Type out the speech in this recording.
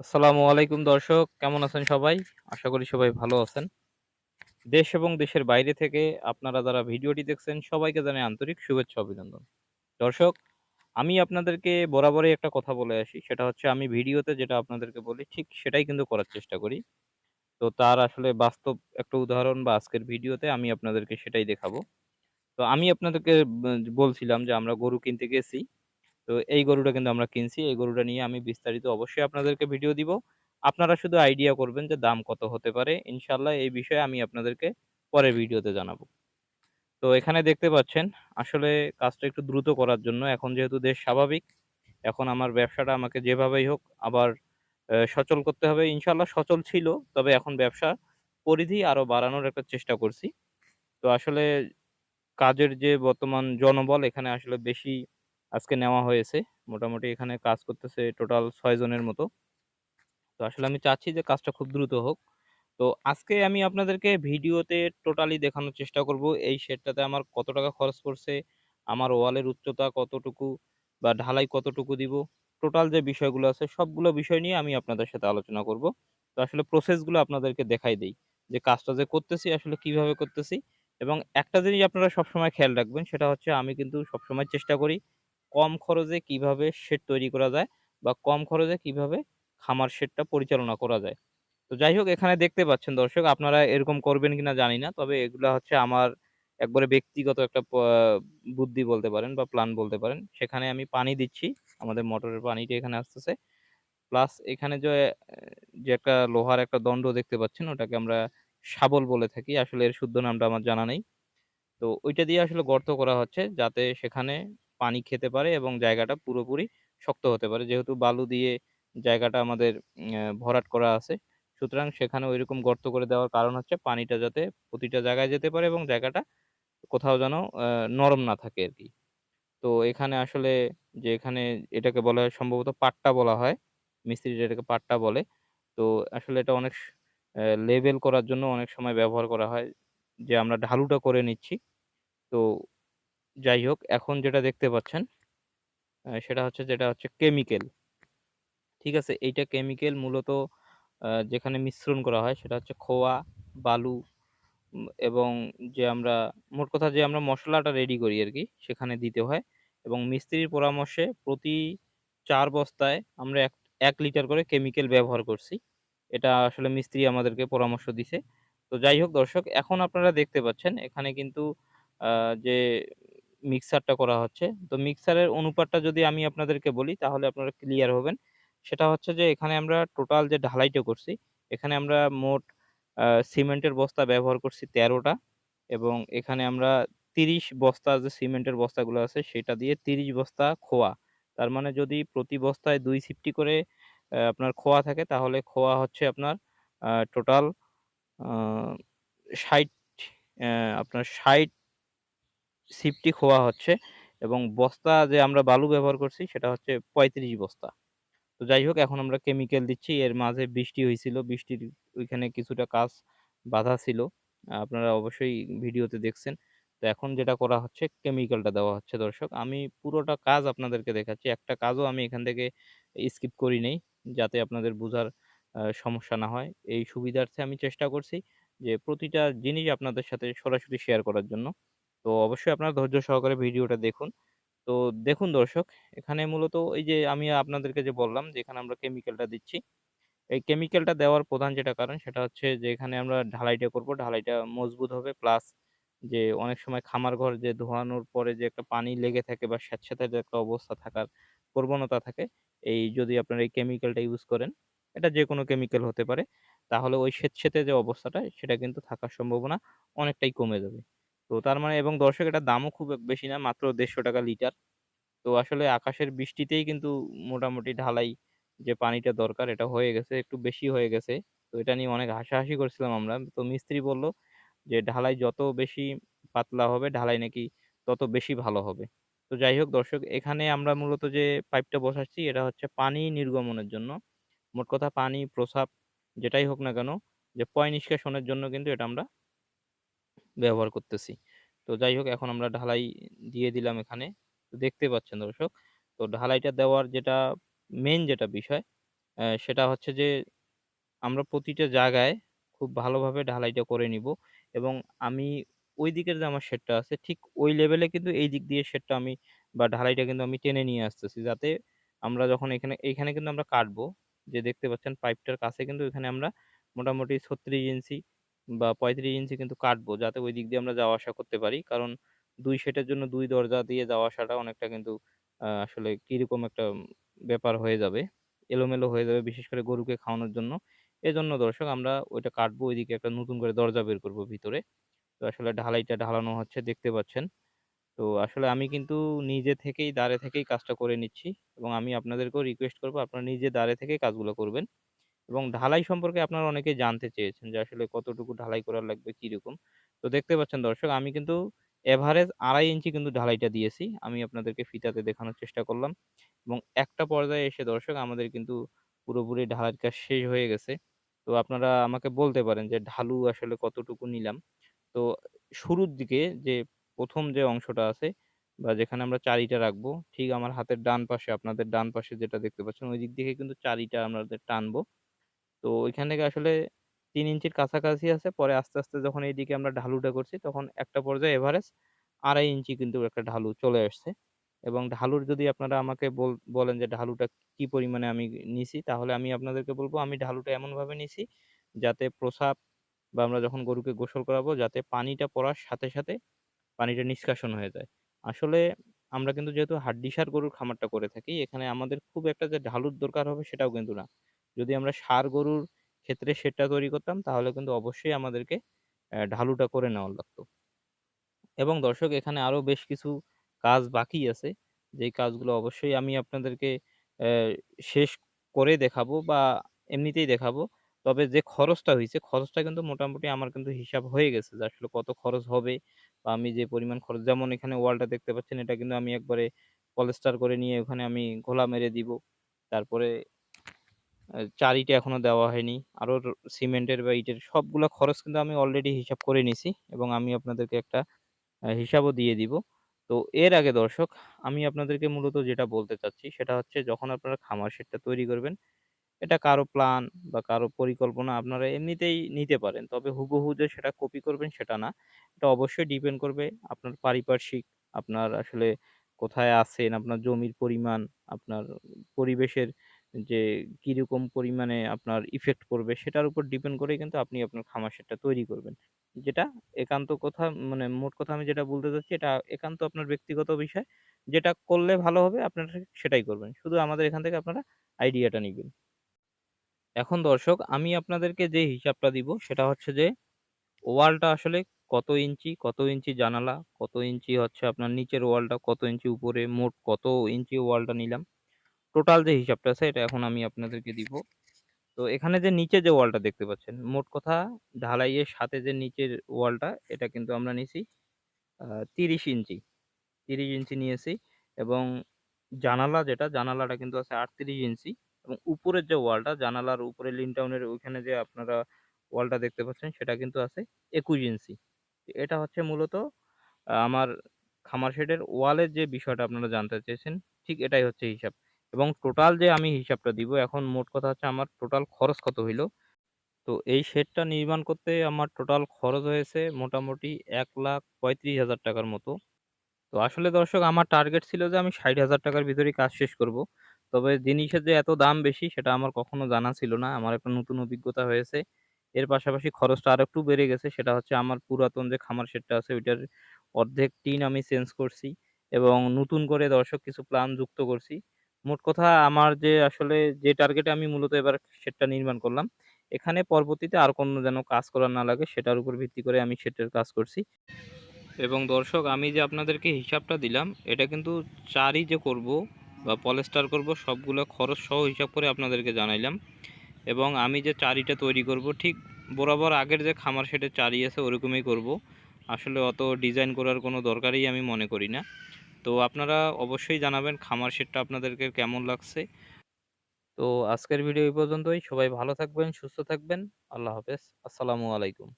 আসসালামু আলাইকুম দর্শক, কেমন আছেন সবাই? আশা করি সবাই ভালো আছেন। দেশ এবং দেশের বাইরে থেকে আপনারা যারা ভিডিওটি দেখছেন, সবাইকে জানাই আন্তরিক শুভেচ্ছা, অভিনন্দন। দর্শক, আমি আপনাদেরকে বরাবরই একটা কথা বলে আসি, সেটা হচ্ছে আমি ভিডিওতে যেটা আপনাদেরকে বলি, ঠিক সেটাই কিন্তু করার চেষ্টা করি। তো তার আসলে বাস্তব একটা উদাহরণ বা আজকের ভিডিওতে আমি আপনাদেরকে সেটাই দেখাবো। তো আমি আপনাদেরকে বলছিলাম যে আমরা গরু কিনতে গেছি। তো এই গরুটা কিন্তু আমরা কিনছি। এই গরুটা নিয়ে আমি বিস্তারিত অবশ্যই আপনাদেরকে ভিডিও দিব। আপনারা শুধু আইডিয়া করবেন যে দাম কত হতে পারে। ইনশাল্লাহ এই বিষয়ে আমি আপনাদেরকে পরের ভিডিওতে জানাব। তো এখানে দেখতে পাচ্ছেন আসলে কাজটা একটু দ্রুত করার জন্য এখন যেহেতু দেশ স্বাভাবিক, এখন আমার ব্যবসাটা আমাকে যেভাবেই হোক আবার সচল করতে হবে। ইনশাল্লাহ সচল ছিল। তবে এখন ব্যবসা পরিধি আরও বাড়ানোর একটা চেষ্টা করছি। তো আসলে কাজের যে বর্তমান জনবল এখানে আসলে বেশি আজকে নেওয়া হয়েছে। মোটামুটি এখানে কাজ করতেছে টোটাল ৬ জনের মতো। তো আসলে আমি চাচ্ছি যে কাজটা খুব দ্রুত হোক। তো আজকে আমি আপনাদেরকে ভিডিওতে টোটালি দেখানোর চেষ্টা করব এই শেডটাতে আমার কত টাকা খরচ পড়ছে, আমার ওয়ালের উচ্চতা কতটুকু বা ঢালাই কতটুকু দিব। টোটাল যে বিষয়গুলো আছে সবগুলো বিষয় নিয়ে আমি আপনাদের সাথে আলোচনা করব। তো আসলে প্রসেসগুলো আপনাদেরকে দেখাই দেই। যে কাজটা যে করতেছি আসলে কীভাবে করতেছি এবং একটা জিনিস আপনারা সবসময় খেয়াল রাখবেন সেটা হচ্ছে আমি কিন্তু সবসময় চেষ্টা করি কম খরচে কীভাবে শেড তৈরি করা যায় বা কম খরচে কীভাবে খামার শেডটা পরিচালনা করা যায়। তো যাই হোক, এখানে দেখতে পাচ্ছেন দর্শক, আপনারা এরকম করবেন কিনা জানি না। তবে এগুলা হচ্ছে আমার একবারে ব্যক্তিগত একটা বুদ্ধি বলতে পারেন বা প্ল্যান বলতে পারেন। সেখানে আমি পানি দিচ্ছি। আমাদের মোটরের পানিটা এখানে আসতেছে। প্লাস এখানে যে যে একটা লোহার একটা দণ্ড দেখতে পাচ্ছেন, ওটাকে আমরা শাবল বলে থাকি। আসলে এর শুদ্ধ নামটা আমার জানা নেই। তো ওইটা দিয়ে আসলে গর্ত করা হচ্ছে, যাতে সেখানে পানি খেতে পারে এবং জায়গাটা পুরোপুরি শক্ত হতে পারে। যেহেতু বালু দিয়ে জায়গাটা আমাদের ভরাট করা আছে। সুতরাং সেখানে ঐরকম গর্ত করে দেওয়ার কারণ হচ্ছে পানিটা যাতে প্রতিটা জায়গায় যেতে পারে এবং জায়গাটা কোথাও যেন নরম না থাকে আর কি তো এখানে আসলে যে এখানে এটাকে বলা হয় সম্ভবত পাট্টা বলা হয়। মিস্ত্রিরা এটাকে পাট্টা বলে। তো আসলে এটা অনেক লেবেল করার জন্য অনেক সময় ব্যবহার করা হয়। যে আমরা ঢালুটা করে নিচ্ছি। তো যাই হোক এখন যেটা দেখতে পাচ্ছেন সেটা হচ্ছে যেটা হচ্ছে কেমিক্যাল। ঠিক আছে? এইটা কেমিক্যাল মূলত যেখানে মিশ্রণ করা হয় সেটা হচ্ছে খোয়া, বালু এবং যে আমরা মোট কথা যে আমরা মশলাটা রেডি করি আর কি সেখানে দিতে হয় এবং মিস্ত্রির পরামর্শে প্রতি চার বস্তায় আমরা এক ১ লিটার করে কেমিক্যাল ব্যবহার করছি। এটা আসলে মিস্ত্রি আমাদেরকে পরামর্শ দিছে। তো যাই হোক দর্শক এখন আপনারা দেখতে পাচ্ছেন এখানে কিন্তু যে মিক্সারটা করা হচ্ছে। তো মিক্সারের অনুপাতটা যদি আমি আপনাদেরকে বলি তাহলে আপনারা ক্লিয়ার হবেন। সেটা হচ্ছে যে এখানে আমরা টোটাল যে ঢালাইটা করছি, এখানে আমরা মোট সিমেন্টের বস্তা ব্যবহার করছি ১৩ টা এবং এখানে আমরা ৩০ বস্তা যে সিমেন্টের বস্তাগুলো আছে সেটা দিয়ে ৩০ বস্তা খোয়া। তার মানে যদি প্রতি বস্তায় ২ সিফটি করে আপনার খোয়া থাকে তাহলে খোয়া হচ্ছে আপনার টোটাল আ ৬০ অ্যা আপনার ৬০ সিফটি খোয়া হচ্ছে এবং বস্তা যে আমরা বালু ব্যবহার করছি সেটা হচ্ছে ৩৫ বস্তা। তো যাই হোক, এখন আমরা কেমিক্যাল দিচ্ছি। এর মাঝে বৃষ্টি হয়েছিল বৃষ্টির ওইখানে কিছুটা কাজ বাধা ছিল। আপনারা অবশ্যই ভিডিওতে দেখছেন। তো এখন যেটা করা হচ্ছে কেমিক্যালটা দেওয়া হচ্ছে দর্শক। আমি পুরোটা কাজ আপনাদেরকে দেখাচ্ছি। একটা কাজও আমি এখান থেকে স্কিপ করি নেই, যাতে আপনাদের বোঝার সমস্যা না হয়। এই সুবিধার্থে আমি চেষ্টা করছি যে প্রতিটা জিনিস আপনাদের সাথে সরাসরি শেয়ার করার জন্য। তো অবশ্যই আপনারা ধৈর্য সহকারে ভিডিওটা দেখুন। তো দেখুন দর্শক, এখানে মূলত এই যে আমি আপনাদেরকে যে বললাম যে এখানে আমরা কেমিক্যালটা দিচ্ছি। এই কেমিক্যালটা দেওয়ার প্রধান যেটা কারণ সেটা হচ্ছে যে এখানে আমরা ঢালাইটা করব। ঢালাইটা মজবুত হবে প্লাস যে অনেক সময় খামার ঘর যে ধোয়ানোর পরে যে একটা পানি লেগে থাকে বা স্যাঁতসেঁতে যে একটা অবস্থা থাকার প্রবণতা থাকে, এই যদি আপনারা এই কেমিক্যালটা ইউজ করেন, এটা যেকোনো কেমিক্যাল হতে পারে। তাহলে ওই স্যাঁতসেঁতে যে অবস্থাটা সেটা কিন্তু থাকার সম্ভাবনা অনেকটাই কমে যাবে। তো তার মানে এবং দর্শক এটার দামও খুব বেশি না মাত্র ৳১৫০ লিটার। তো আসলে আকাশের বৃষ্টিতেই কিন্তু মোটামুটি ঢালাই যে পানিটা দরকার এটা হয়ে গেছে, একটু বেশি হয়ে গেছে। তো এটা নিয়ে অনেক হাসাহাসি করছিলাম আমরা। তো মিস্ত্রি বলল যে, "ঢালাই যত বেশি পাতলা হবে ঢালাই নাকি তত বেশি ভালো হবে।" তো যাই হোক দর্শক এখানে আমরা মূলত যে পাইপটা বসাচ্ছি এটা হচ্ছে পানি নির্গমনের জন্য। মোট কথা পানি, প্রসাব যেটাই হোক না কেন যে পয় নিষ্কাশনের জন্য কিন্তু এটা আমরা ব্যবহার করতেছি। তো যাই হোক, এখন আমরা ঢালাই দিয়ে দিলাম এখানে। তো দেখতে পাচ্ছেন দর্শক। তো ঢালাইটা দেওয়ার যেটা মেন যেটা বিষয় সেটা হচ্ছে যে আমরা প্রতিটা জায়গায় খুব ভালোভাবে ঢালাইটা করে নিবো এবং আমি ওই দিকের যে আমার শেডটা আছে, ঠিক ওই লেভেলে কিন্তু এই দিক দিয়ে শেডটা আমি বা ঢালাইটা কিন্তু আমি টেনে নিয়ে আসতেছি যাতে আমরা যখন এখানে এইখানে কিন্তু আমরা কাটবো যে দেখতে পাচ্ছেন পাইপটার কাছে কিন্তু এখানে আমরা মোটামুটি ছত্রিশ ইঞ্চি বা পঁয়ত্রিশ ইঞ্চি কিন্তু কাটবো। যাতে ওই দিক দিয়ে আমরা যাওয়া আসা করতে পারি। কারণ দুই শেডের জন্য দুই দরজা দিয়ে যাওয়া আসাটা অনেকটা কিন্তু আসলে কীরকম একটা ব্যাপার হয়ে যাবে। এলোমেলো হয়ে যাবে বিশেষ করে গরুকে খাওয়ানোর জন্য। এজন্য দর্শক আমরা ওইটা কাটবো ওইদিকে একটা নতুন করে দরজা বের করব ভিতরে। তো আসলে ঢালাইটা ঢালানো হচ্ছে, দেখতে পাচ্ছেন। তো আসলে আমি কিন্তু নিজে থেকেই দাঁড়ে থেকেই কাজটা করে নিচ্ছি এবং আমি আপনাদেরকেও রিকোয়েস্ট করব, আপনারা নিজে দাঁড়ে থেকেই কাজগুলো করবেন। এবং ঢালাই সম্পর্কে আপনারা অনেকেই জানতে চেয়েছেন যে আসলে কতটুকু ঢালাই করা লাগবে কীরকম। তো দেখতে পাচ্ছেন দর্শক, আমি কিন্তু এভারেজ আড়াই ইঞ্চি কিন্তু ঢালাইটা দিয়েছি। আমি আপনাদেরকে ফিতাতে দেখানোর চেষ্টা করলাম এবং একটা পর্যায়ে এসে দর্শক, আমাদের কিন্তু পুরোপুরি ঢালাইয়ের কাজ শেষ হয়ে গেছে। তো আপনারা আমাকে বলতে পারেন যে ঢালু আসলে কতটুকু নিলাম। তো শুরুর দিকে যে প্রথম যে অংশটা আছে বা যেখানে আমরা চারিটা রাখব, ঠিক আমার হাতের ডান পাশে, আপনাদের ডান পাশে যেটা দেখতে পাচ্ছেন, ওই দিক থেকে কিন্তু চারিটা আমাদের টানবো। তো ওইখান থেকে আসলে তিন ইঞ্চির কাছাকাছি আছে। পরে আস্তে আস্তে যখন এইদিকে আমরা ঢালুটা করছি, তখন একটা পর্যায়ে এভারেজ আড়াই ইঞ্চি কিন্তু একটা ঢালু চলে আসছে। এবং ঢালুর যদি আপনারা আমাকে বল, বলেন যে ঢালুটা কি পরিমাণে আমি নিছি, তাহলে আমি আপনাদেরকে বলব আমি ঢালুটা এমন ভাবে নিছি যাতে প্রসাব বা আমরা যখন গরুকে গোসল করাবো, যাতে পানিটা পড়ার সাথে সাথে পানিটা নিষ্কাশন হয়ে যায়। আসলে আমরা কিন্তু যেহেতু হাড্ডিসার গরুর খামারটা করে থাকি, এখানে আমাদের খুব একটা যে ঢালুর দরকার হবে সেটাও কিন্তু না। যদি আমরা ষাঁড় গরুর ক্ষেত্রে শেডটা তৈরি করতাম, তাহলে কিন্তু অবশ্যই আমাদেরকে ঢালুটা করে নেওয়া লাগতো। এবং দর্শক, এখানে আরও বেশ কিছু কাজ বাকি আছে। যেই কাজগুলো অবশ্যই আমি আপনাদেরকে শেষ করে দেখাবো বা এমনিতেই দেখাবো। তবে যে খরচটা হয়েছে, খরচটা কিন্তু মোটামুটি আমার কিন্তু হিসাব হয়ে গেছে যে আসলে কত খরচ হবে বা আমি যে পরিমাণ খরচ, যেমন এখানে ওয়ালটা দেখতে পাচ্ছেন, এটা কিন্তু আমি একবারে পলিস্টার করে নিয়ে ওখানে আমি ঘোলা মেরে দিব। তারপরে আহ, চারিটা এখনও দেওয়া হয়নি। আরও সিমেন্টের বা ইটের সবগুলা খরচ কিন্তু আমি অলরেডি হিসাব করে নিছি এবং আমি আপনাদেরকে একটা হিসাবও দিয়ে দিব। তো এর আগে দর্শক আমি আপনাদেরকে মূলত যেটা বলতে চাচ্ছি সেটা হচ্ছে যখন আপনারা খামার শেডটা তৈরি করবেন এটা কারও প্ল্যান বা কারও পরিকল্পনা আপনারা এমনিতেই নিতে পারেন। তবে হুবহু যে সেটা কপি করবেন সেটা না। এটা অবশ্যই ডিপেন্ড করবে আপনার পারিপার্শ্বিক আপনার আসলে কোথায় আছেন আপনার জমির পরিমাণ আপনার পরিবেশের যে, কীরকম পরিমাণে আপনার ইফেক্ট করবে সেটার উপর ডিপেন্ড করেই কিন্তু আপনি আপনার খামার সেটটা তৈরি করবেন। যেটা একান্ত কথা মানে মোট কথা আমি যেটা বলতে চাচ্ছি এটা একান্ত আপনার ব্যক্তিগত বিষয়। যেটা করলে ভালো হবে আপনারা সেটাই করবেন। শুধু আমাদের এখান থেকে আপনারা আইডিয়াটা নিবেন। এখন দর্শক, আমি আপনাদেরকে যে হিসাবটা দিব সেটা হচ্ছে যে, ওয়ালটা আসলে কত ইঞ্চি কত ইঞ্চি জানালা, কত ইঞ্চি হচ্ছে আপনার নিচের ওয়ালটা, কত ইঞ্চি উপরে, মোট কত ইঞ্চি ওয়ালটা নিলাম। টোটাল যে হিসাবটা আছে এটা এখন আমি আপনাদেরকে দিব। তো এখানে যে নিচে যে ওয়ালটা দেখতে পাচ্ছেন মোট কথা ঢালাইয়ের সাথে যে নিচের ওয়ালটা এটা কিন্তু আমরা আহ, তিরিশ ইঞ্চি। তিরিশ ইঞ্চি নিয়েছি এবং জানালা যেটা জানালাটা কিন্তু আছে আটত্রিশ ইঞ্চি এবং উপরের যে ওয়ালটা জানালার উপরে লিনটাউনের ওইখানে যে আপনারা ওয়ালটা দেখতে পাচ্ছেন সেটা কিন্তু আছে একুশ ইঞ্চি। এটা হচ্ছে মূলত আমার খামার শেডের ওয়ালের যে বিষয়টা আপনারা জানতে চেয়েছেন ঠিক এটাই হচ্ছে হিসাব। এবং টোটাল যে আমি হিসাবটা দিব, এখন মোট কথা হচ্ছে আমার টোটাল খরচ কত হইল? তো এই শেডটা নির্মাণ করতে আমার টোটাল খরচ হয়েছে মোটামুটি এক লাখ পঁয়ত্রিশ হাজার টাকার মতো। তো আসলে দর্শক, আমার টার্গেট ছিল যে আমি ষাট হাজার টাকার ভিতরেই কাজ শেষ করব। তবে জিনিসের যে এত দাম বেশি, সেটা আমার কখনো জানা ছিল না। আমার একটা নতুন অভিজ্ঞতা হয়েছে। এর পাশাপাশি খরচটা আর একটু বেড়ে গেছে। সেটা হচ্ছে আমার পুরাতন যে খামার শেডটা আছে, ওইটার অর্ধেক টিন আমি চেঞ্জ করছি এবং নতুন করে দর্শক কিছু প্ল্যান যুক্ত করছি। মোট কথা আমার যে আসলে যে টার্গেটে আমি মূলত এবার শেডটা নির্মাণ করলাম, এখানে পরবর্তীতে আর কোনো যেন কাজ করা না লাগে, সেটার উপর ভিত্তি করে আমি শেডের কাজ করছি। এবং দর্শক, আমি যে আপনাদেরকে হিসাবটা দিলাম, এটা কিন্তু চারই যে করব বা পলেস্টার করব, সবগুলো খরচ সহ হিসাব করে আপনাদেরকে জানাইলাম। এবং আমি যে চারিটা তৈরি করব, ঠিক বরাবর আগের যে খামার সেটে চারি আছে, ওরকমই করব। আসলে অত ডিজাইন করার কোনো দরকারই আমি মনে করি না। তো আপনারা অবশ্যই জানাবেন খামার সেটটা আপনাদেরকে কেমন লাগছে। তো আজকের ভিডিও এই পর্যন্তই। সবাই ভালো থাকবেন, সুস্থ থাকবেন। আল্লাহ হাফেজ। আসসালামু আলাইকুম।